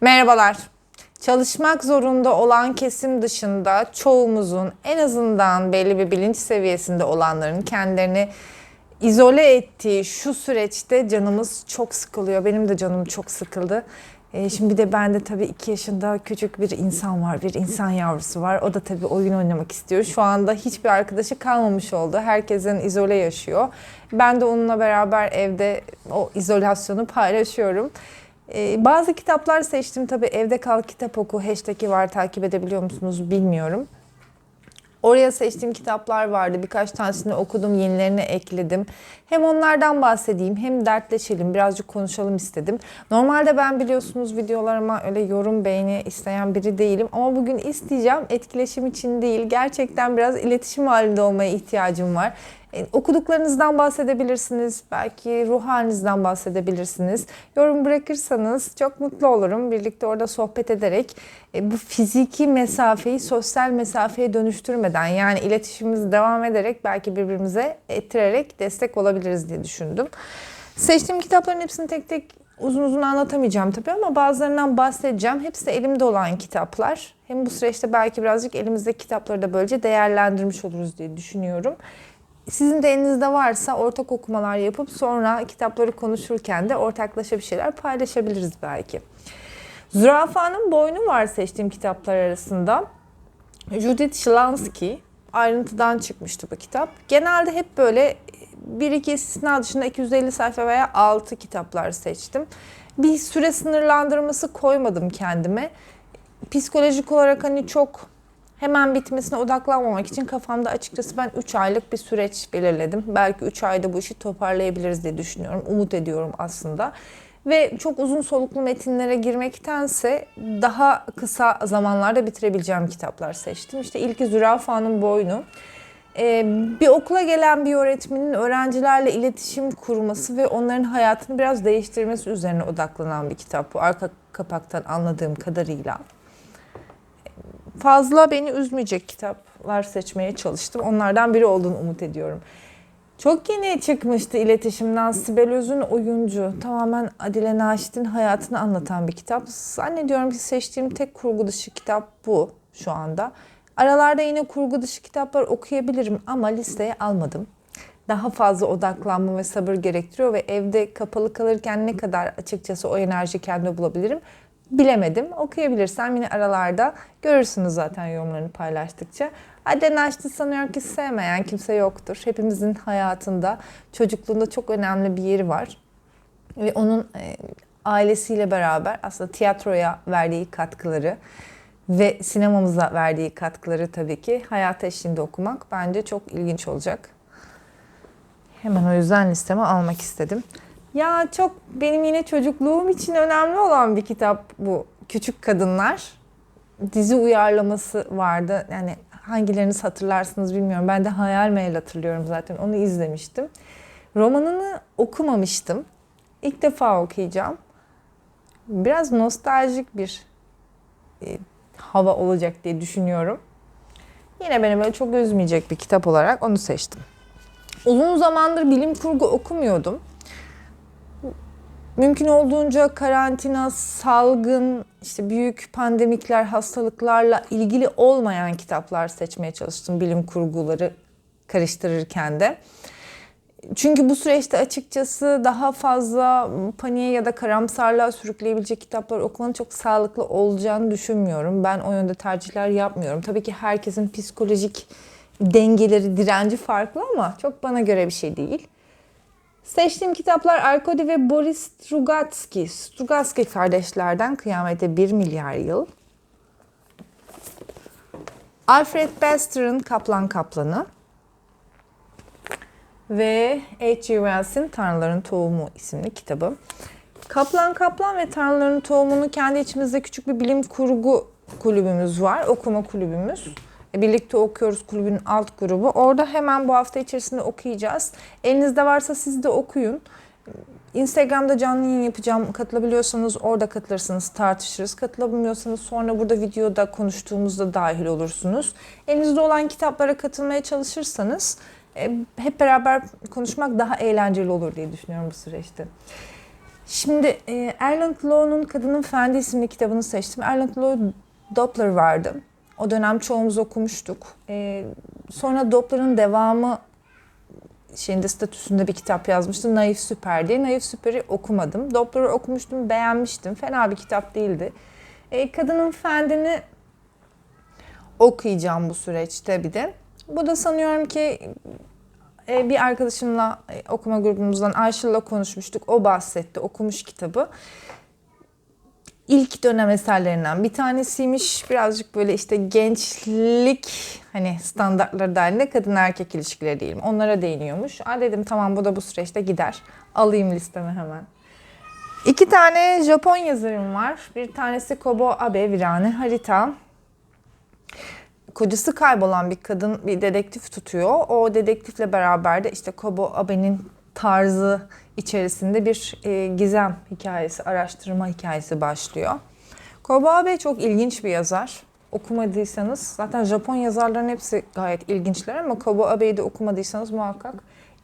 Merhabalar. Çalışmak zorunda olan kesim dışında çoğumuzun en azından belli bir bilinç seviyesinde olanların kendilerini izole ettiği şu süreçte canımız çok sıkılıyor. Benim de canım çok sıkıldı. Ee, şimdi bir de bende tabii iki yaşında küçük bir insan var, bir insan yavrusu var. O da tabii oyun oynamak istiyor. Şu anda hiçbir arkadaşı kalmamış oldu. Herkesin izole yaşıyor. Ben de onunla beraber evde o izolasyonu paylaşıyorum. Ee, bazı kitaplar seçtim tabii evde kal kitap oku hashtag'i var takip edebiliyor musunuz bilmiyorum. Oraya seçtiğim kitaplar vardı. Birkaç tanesini okudum, yenilerini ekledim. Hem onlardan bahsedeyim hem dertleşelim, birazcık konuşalım istedim. Normalde ben biliyorsunuz videolarıma öyle yorum, beğeni isteyen biri değilim. Ama bugün isteyeceğim. Etkileşim için değil. Gerçekten biraz iletişim halinde olmaya ihtiyacım var. E, okuduklarınızdan bahsedebilirsiniz. Belki ruh halinizden bahsedebilirsiniz. Yorum bırakırsanız çok mutlu olurum. Birlikte orada sohbet ederek e, bu fiziki mesafeyi sosyal mesafeye dönüştürmeden yani iletişimimiz devam ederek belki birbirimize ettirerek destek olabiliriz diye düşündüm. Seçtiğim kitapların hepsini tek tek uzun uzun anlatamayacağım tabii ama bazılarından bahsedeceğim. Hepsi de elimde olan kitaplar. Hem bu süreçte belki birazcık elimizdeki kitapları da böylece değerlendirmiş oluruz diye düşünüyorum. Sizin de elinizde varsa ortak okumalar yapıp sonra kitapları konuşurken de ortaklaşa bir şeyler paylaşabiliriz belki. Zürafanın Boynu var seçtiğim kitaplar arasında. Judith Shlansky ayrıntıdan çıkmıştı bu kitap. Genelde hep böyle bir iki istisna dışında 250 sayfa veya 6 kitaplar seçtim. Bir süre sınırlandırması koymadım kendime. Psikolojik olarak hani çok hemen bitmesine odaklanmamak için kafamda açıkçası ben 3 aylık bir süreç belirledim. Belki 3 ayda bu işi toparlayabiliriz diye düşünüyorum. Umut ediyorum aslında. Ve çok uzun soluklu metinlere girmektense daha kısa zamanlarda bitirebileceğim kitaplar seçtim. İşte ilki Zürafa'nın Boynu. Ee, bir okula gelen bir öğretmenin öğrencilerle iletişim kurması ve onların hayatını biraz değiştirmesi üzerine odaklanan bir kitap bu. Arka kapaktan anladığım kadarıyla fazla beni üzmeyecek kitaplar seçmeye çalıştım. Onlardan biri olduğunu umut ediyorum. Çok yeni çıkmıştı iletişimden Sibel Öz'ün oyuncu. Tamamen Adile Naşit'in hayatını anlatan bir kitap. Zannediyorum ki seçtiğim tek kurgu dışı kitap bu şu anda. Aralarda yine kurgu dışı kitaplar okuyabilirim ama listeye almadım. Daha fazla odaklanma ve sabır gerektiriyor ve evde kapalı kalırken ne kadar açıkçası o enerji kendime bulabilirim bilemedim. Okuyabilirsem yine aralarda görürsünüz zaten yorumlarını paylaştıkça. Aden Açtı sanıyorum ki sevmeyen kimse yoktur. Hepimizin hayatında, çocukluğunda çok önemli bir yeri var. Ve onun e, ailesiyle beraber aslında tiyatroya verdiği katkıları ve sinemamıza verdiği katkıları tabii ki hayat eşliğinde okumak bence çok ilginç olacak. Hemen o yüzden listeme almak istedim. Ya çok benim yine çocukluğum için önemli olan bir kitap bu. Küçük Kadınlar. Dizi uyarlaması vardı. Yani hangileriniz hatırlarsınız bilmiyorum. Ben de Hayal Meyil hatırlıyorum zaten. Onu izlemiştim. Romanını okumamıştım. İlk defa okuyacağım. Biraz nostaljik bir e, hava olacak diye düşünüyorum. Yine beni böyle çok üzmeyecek bir kitap olarak onu seçtim. Uzun zamandır bilim kurgu okumuyordum mümkün olduğunca karantina, salgın, işte büyük pandemikler, hastalıklarla ilgili olmayan kitaplar seçmeye çalıştım bilim kurguları karıştırırken de. Çünkü bu süreçte açıkçası daha fazla paniğe ya da karamsarlığa sürükleyebilecek kitaplar okumanın çok sağlıklı olacağını düşünmüyorum. Ben o yönde tercihler yapmıyorum. Tabii ki herkesin psikolojik dengeleri, direnci farklı ama çok bana göre bir şey değil. Seçtiğim kitaplar Arkady ve Boris Strugatsky. Strugatsky kardeşlerden Kıyamete 1 milyar yıl. Alfred Bester'ın Kaplan Kaplanı. Ve H.G. Wells'in Tanrıların Tohumu isimli kitabı. Kaplan Kaplan ve Tanrıların Tohumu'nu kendi içimizde küçük bir bilim kurgu kulübümüz var. Okuma kulübümüz. Birlikte okuyoruz kulübün alt grubu. Orada hemen bu hafta içerisinde okuyacağız. Elinizde varsa siz de okuyun. Instagram'da canlı yayın yapacağım. Katılabiliyorsanız orada katılırsınız, tartışırız. Katılamıyorsanız sonra burada videoda konuştuğumuzda dahil olursunuz. Elinizde olan kitaplara katılmaya çalışırsanız e, hep beraber konuşmak daha eğlenceli olur diye düşünüyorum bu süreçte. Şimdi e, Erland Lowe'nun Kadının Fendi isimli kitabını seçtim. Erland Lowe Doppler vardı. O dönem çoğumuz okumuştuk. E, sonra Doppler'ın devamı şeyinde statüsünde bir kitap yazmıştı. Naif Süper diye. Naif Süper'i okumadım. Doppler'ı okumuştum, beğenmiştim. Fena bir kitap değildi. E, Kadının Fendi'ni okuyacağım bu süreçte bir de. Bu da sanıyorum ki e, bir arkadaşımla e, okuma grubumuzdan Ayşıl'la konuşmuştuk. O bahsetti, okumuş kitabı. İlk dönem eserlerinden bir tanesiymiş. Birazcık böyle işte gençlik hani standartları dahilinde kadın erkek ilişkileri diyelim. Onlara değiniyormuş. Aa dedim tamam bu da bu süreçte gider. Alayım listeme hemen. İki tane Japon yazarım var. Bir tanesi Kobo Abe Virane Harita kocası kaybolan bir kadın bir dedektif tutuyor. O dedektifle beraber de işte Kobo Abe'nin tarzı içerisinde bir e, gizem hikayesi, araştırma hikayesi başlıyor. Kobo Abe çok ilginç bir yazar. Okumadıysanız, zaten Japon yazarların hepsi gayet ilginçler ama Kobo Abe'yi de okumadıysanız muhakkak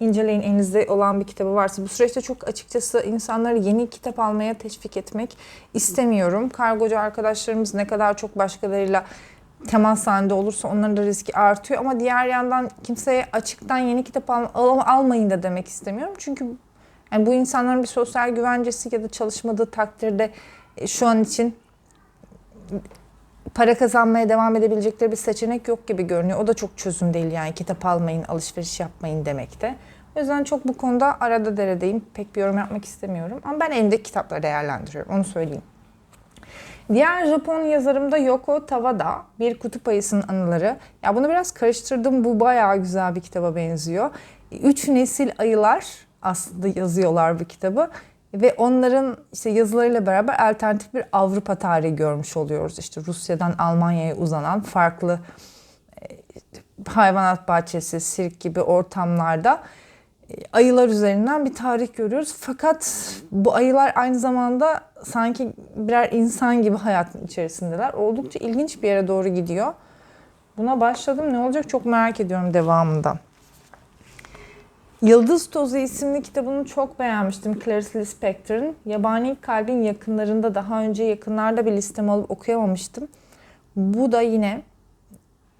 inceleyin elinizde olan bir kitabı varsa. Bu süreçte çok açıkçası insanları yeni kitap almaya teşvik etmek istemiyorum. Kargocu arkadaşlarımız ne kadar çok başkalarıyla temas halinde olursa onların da riski artıyor. Ama diğer yandan kimseye açıktan yeni kitap al, al- almayın da demek istemiyorum. Çünkü yani bu insanların bir sosyal güvencesi ya da çalışmadığı takdirde e, şu an için para kazanmaya devam edebilecekleri bir seçenek yok gibi görünüyor. O da çok çözüm değil yani kitap almayın, alışveriş yapmayın demekte. O yüzden çok bu konuda arada deredeyim. Pek bir yorum yapmak istemiyorum. Ama ben elimdeki kitapları değerlendiriyorum. Onu söyleyeyim. Diğer Japon yazarım da Yoko Tawada. Bir Kutup Ayısı'nın Anıları. Ya bunu biraz karıştırdım. Bu bayağı güzel bir kitaba benziyor. Üç nesil ayılar aslında yazıyorlar bu kitabı. Ve onların işte yazılarıyla beraber alternatif bir Avrupa tarihi görmüş oluyoruz. İşte Rusya'dan Almanya'ya uzanan farklı e, hayvanat bahçesi, sirk gibi ortamlarda e, ayılar üzerinden bir tarih görüyoruz. Fakat bu ayılar aynı zamanda sanki birer insan gibi hayatın içerisindeler. Oldukça ilginç bir yere doğru gidiyor. Buna başladım. Ne olacak çok merak ediyorum devamında. Yıldız Tozu isimli kitabını çok beğenmiştim Clarice Lispector'ın. Yabani Kalbin yakınlarında daha önce yakınlarda bir listeme alıp okuyamamıştım. Bu da yine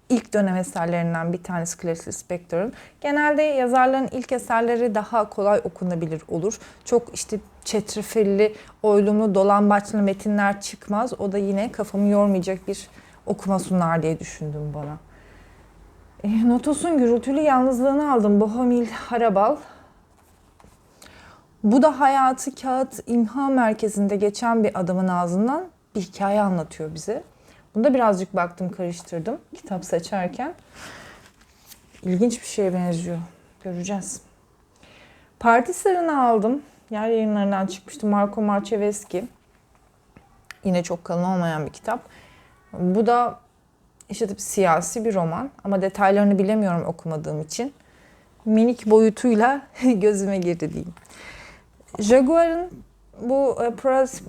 ilk dönem eserlerinden bir tanesi Clarice Lispector'ın. Genelde yazarların ilk eserleri daha kolay okunabilir olur. Çok işte çetrefilli, oylumlu, dolambaçlı metinler çıkmaz. O da yine kafamı yormayacak bir okuma sunar diye düşündüm bana. E, Notos'un gürültülü yalnızlığını aldım. Bohemil Harabal. Bu da hayatı kağıt imha merkezinde geçen bir adamın ağzından bir hikaye anlatıyor bize. Bunda birazcık baktım karıştırdım kitap seçerken. İlginç bir şeye benziyor. Göreceğiz. Parti Sırrı'nı aldım. Yer yayınlarından çıkmıştı. Marco Marçeveski. Yine çok kalın olmayan bir kitap. Bu da işte siyasi bir roman ama detaylarını bilemiyorum okumadığım için. Minik boyutuyla gözüme girdi diyeyim. Jaguar'ın bu e, Pros,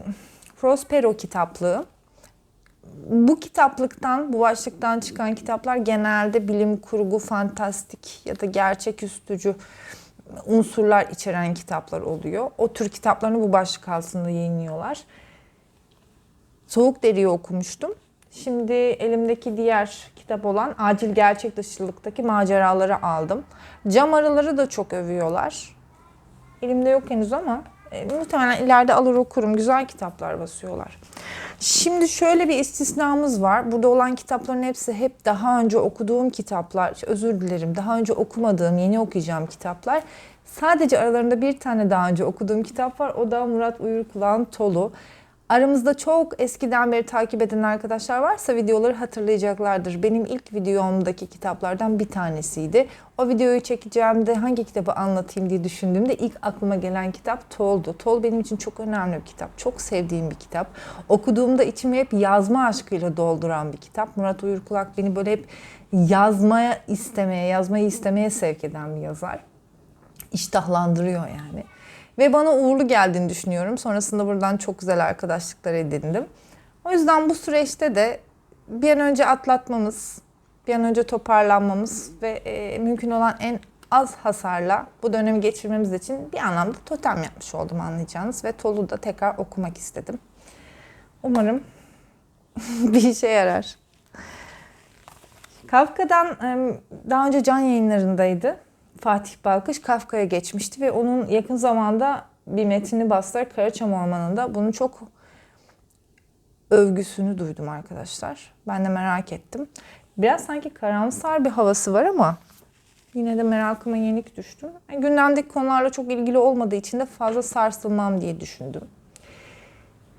Prospero kitaplığı. Bu kitaplıktan, bu başlıktan çıkan kitaplar genelde bilim kurgu, fantastik ya da gerçeküstücü unsurlar içeren kitaplar oluyor. O tür kitaplarını bu başlık altında yayınlıyorlar. Soğuk Deri'yi okumuştum. Şimdi elimdeki diğer kitap olan Acil Gerçek Dışılıktaki Maceraları aldım. Cam arıları da çok övüyorlar. Elimde yok henüz ama e, muhtemelen ileride alır okurum. Güzel kitaplar basıyorlar. Şimdi şöyle bir istisnamız var. Burada olan kitapların hepsi hep daha önce okuduğum kitaplar. Özür dilerim. Daha önce okumadığım, yeni okuyacağım kitaplar. Sadece aralarında bir tane daha önce okuduğum kitap var. O da Murat Uyurkulağ'ın Tolu. Aramızda çok eskiden beri takip eden arkadaşlar varsa videoları hatırlayacaklardır. Benim ilk videomdaki kitaplardan bir tanesiydi. O videoyu çekeceğimde hangi kitabı anlatayım diye düşündüğümde ilk aklıma gelen kitap Tol'du. Tol benim için çok önemli bir kitap. Çok sevdiğim bir kitap. Okuduğumda içimi hep yazma aşkıyla dolduran bir kitap. Murat Uyurkulak beni böyle hep yazmaya istemeye, yazmayı istemeye sevk eden bir yazar. İştahlandırıyor yani. Ve bana uğurlu geldiğini düşünüyorum. Sonrasında buradan çok güzel arkadaşlıklar edindim. O yüzden bu süreçte de bir an önce atlatmamız, bir an önce toparlanmamız ve e, mümkün olan en az hasarla bu dönemi geçirmemiz için bir anlamda totem yapmış oldum anlayacağınız ve Tol'u da tekrar okumak istedim. Umarım bir işe yarar. Kafka'dan daha önce can yayınlarındaydı. Fatih Balkış Kafka'ya geçmişti ve onun yakın zamanda bir metnini bastılar Karaçam Ormanı'nda. Bunu çok övgüsünü duydum arkadaşlar. Ben de merak ettim. Biraz sanki karamsar bir havası var ama yine de merakıma yenik düştüm. Yani gündemdeki konularla çok ilgili olmadığı için de fazla sarsılmam diye düşündüm.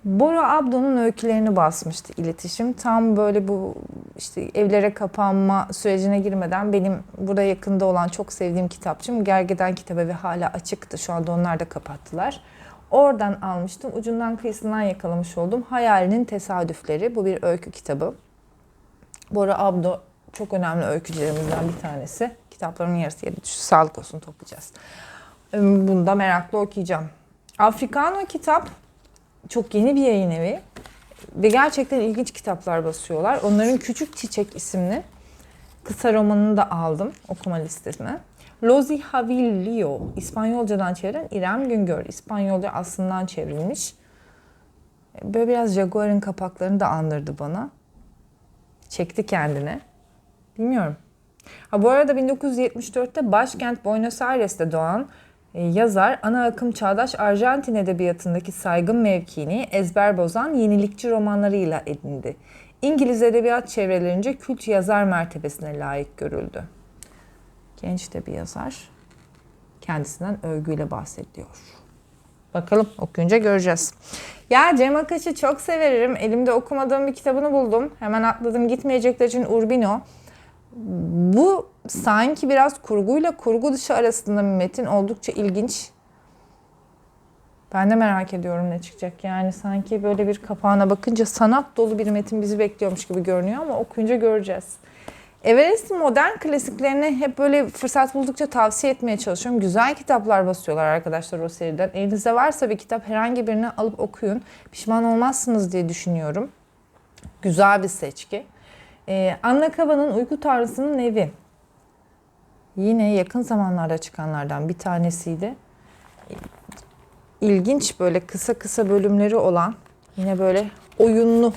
Bora Abdo'nun öykülerini basmıştı iletişim. Tam böyle bu işte evlere kapanma sürecine girmeden benim burada yakında olan çok sevdiğim kitapçım Gergedan kitabı ve hala açıktı. Şu anda onlar da kapattılar. Oradan almıştım. Ucundan kıyısından yakalamış oldum. Hayalinin Tesadüfleri. Bu bir öykü kitabı. Bora Abdo çok önemli öykücülerimizden bir tanesi. Kitaplarımın yarısı düştü. Sağlık olsun toplayacağız. Bunu da merakla okuyacağım. Afrikano kitap çok yeni bir yayın evi ve gerçekten ilginç kitaplar basıyorlar. Onların Küçük Çiçek isimli kısa romanını da aldım okuma listesine. Lozi Havillio, İspanyolcadan çeviren İrem Güngör. İspanyolca aslından çevrilmiş. Böyle biraz Jaguar'ın kapaklarını da andırdı bana. Çekti kendine. Bilmiyorum. Ha bu arada 1974'te başkent Buenos Aires'te doğan yazar ana akım çağdaş Arjantin edebiyatındaki saygın mevkiini ezber bozan yenilikçi romanlarıyla edindi. İngiliz edebiyat çevrelerince kült yazar mertebesine layık görüldü. Genç de bir yazar. Kendisinden övgüyle bahsediyor. Bakalım okuyunca göreceğiz. Ya Cem Akaş'ı çok severim. Elimde okumadığım bir kitabını buldum. Hemen atladım. Gitmeyecekler için Urbino. Bu sanki biraz kurguyla kurgu dışı arasında bir metin. Oldukça ilginç. Ben de merak ediyorum ne çıkacak. Yani sanki böyle bir kapağına bakınca sanat dolu bir metin bizi bekliyormuş gibi görünüyor ama okuyunca göreceğiz. Everest'in modern klasiklerini hep böyle fırsat buldukça tavsiye etmeye çalışıyorum. Güzel kitaplar basıyorlar arkadaşlar o seriden. Elinizde varsa bir kitap herhangi birini alıp okuyun. Pişman olmazsınız diye düşünüyorum. Güzel bir seçki. Ee, Anna Kava'nın Uyku Tanrısı'nın Evi. Yine yakın zamanlarda çıkanlardan bir tanesiydi. İlginç böyle kısa kısa bölümleri olan yine böyle oyunlu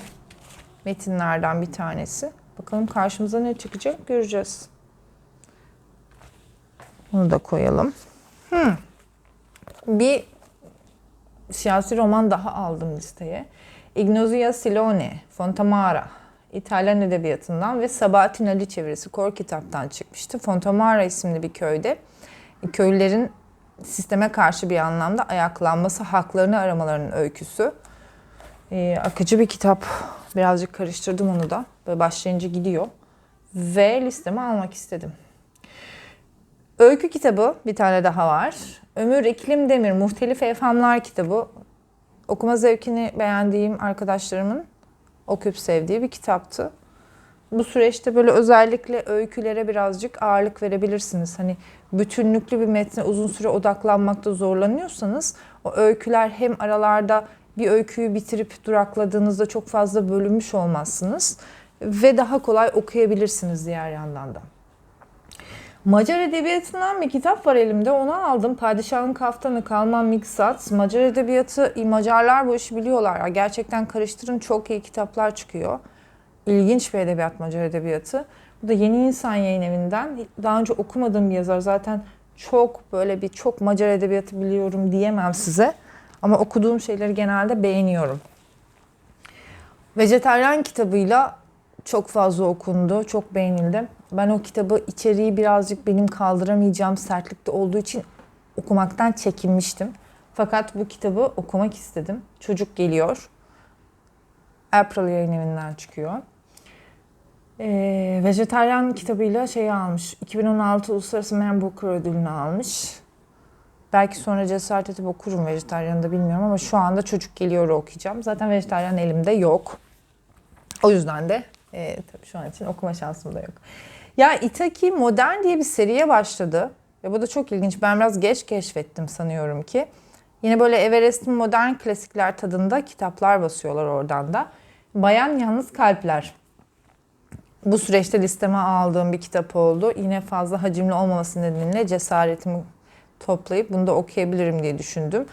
metinlerden bir tanesi. Bakalım karşımıza ne çıkacak göreceğiz. Bunu da koyalım. Hmm. Bir siyasi roman daha aldım listeye. Ignazio Silone, Fontamara. İtalyan edebiyatından ve Sabahattin Ali çevirisi Kor kitaptan çıkmıştı. Fontamara isimli bir köyde köylülerin sisteme karşı bir anlamda ayaklanması, haklarını aramalarının öyküsü. Ee, akıcı bir kitap. Birazcık karıştırdım onu da. Böyle başlayınca gidiyor. Ve listeme almak istedim. Öykü kitabı bir tane daha var. Ömür İklim Demir Muhtelif Evhamlar kitabı. Okuma zevkini beğendiğim arkadaşlarımın okuyup sevdiği bir kitaptı. Bu süreçte böyle özellikle öykülere birazcık ağırlık verebilirsiniz. Hani bütünlüklü bir metne uzun süre odaklanmakta zorlanıyorsanız o öyküler hem aralarda bir öyküyü bitirip durakladığınızda çok fazla bölünmüş olmazsınız ve daha kolay okuyabilirsiniz diğer yandan da. Macar edebiyatından bir kitap var elimde. Onu aldım. Padişahın Kaftanı Kalman Miksat. Macar edebiyatı, Macarlar bu işi biliyorlar. Ya. Gerçekten karıştırın çok iyi kitaplar çıkıyor. İlginç bir edebiyat Macar edebiyatı. Bu da Yeni İnsan Yayın Evi'nden. Daha önce okumadığım bir yazar. Zaten çok böyle bir çok Macar edebiyatı biliyorum diyemem size. Ama okuduğum şeyleri genelde beğeniyorum. Vejetaryen kitabıyla çok fazla okundu, çok beğenildi. Ben o kitabı içeriği birazcık benim kaldıramayacağım sertlikte olduğu için okumaktan çekinmiştim. Fakat bu kitabı okumak istedim. Çocuk geliyor. April yayın evinden çıkıyor. Ee, Vejetaryen kitabıyla şeyi almış. 2016 Uluslararası Man Booker ödülünü almış. Belki sonra cesaret edip okurum vejetaryanı da bilmiyorum ama şu anda çocuk geliyor okuyacağım. Zaten vejetaryen elimde yok. O yüzden de e, tabii şu an için okuma şansım da yok. Ya Itaki Modern diye bir seriye başladı. Ve bu da çok ilginç. Ben biraz geç keşfettim sanıyorum ki. Yine böyle Everest'in modern klasikler tadında kitaplar basıyorlar oradan da. Bayan Yalnız Kalpler. bu süreçte listeme aldığım bir kitap oldu. Yine fazla hacimli olmaması nedeniyle cesaretimi toplayıp bunu da okuyabilirim diye düşündüm.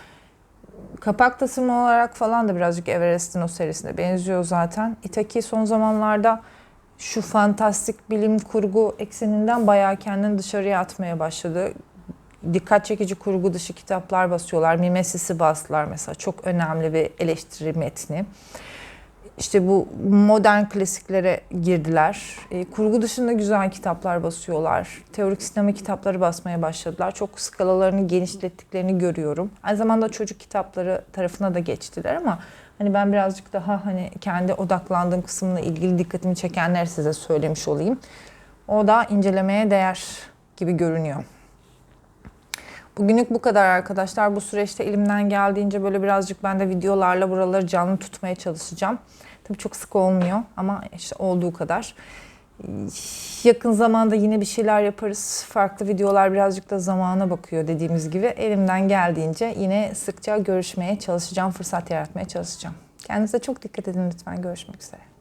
Kapak tasarımı olarak falan da birazcık Everest'in o serisine benziyor zaten. Itaki son zamanlarda şu fantastik bilim kurgu ekseninden bayağı kendini dışarıya atmaya başladı. Dikkat çekici kurgu dışı kitaplar basıyorlar. Mimesis'i bastılar mesela. Çok önemli bir eleştiri metni. İşte bu modern klasiklere girdiler. E, kurgu dışında güzel kitaplar basıyorlar. Teorik sinema kitapları basmaya başladılar. Çok skalalarını genişlettiklerini görüyorum. Aynı zamanda çocuk kitapları tarafına da geçtiler ama hani ben birazcık daha hani kendi odaklandığım kısımla ilgili dikkatimi çekenleri size söylemiş olayım. O da incelemeye değer gibi görünüyor. Bugünlük bu kadar arkadaşlar. Bu süreçte elimden geldiğince böyle birazcık ben de videolarla buraları canlı tutmaya çalışacağım. Tabii çok sık olmuyor ama işte olduğu kadar. Yakın zamanda yine bir şeyler yaparız. Farklı videolar birazcık da zamana bakıyor dediğimiz gibi. Elimden geldiğince yine sıkça görüşmeye çalışacağım, fırsat yaratmaya çalışacağım. Kendinize çok dikkat edin lütfen. Görüşmek üzere.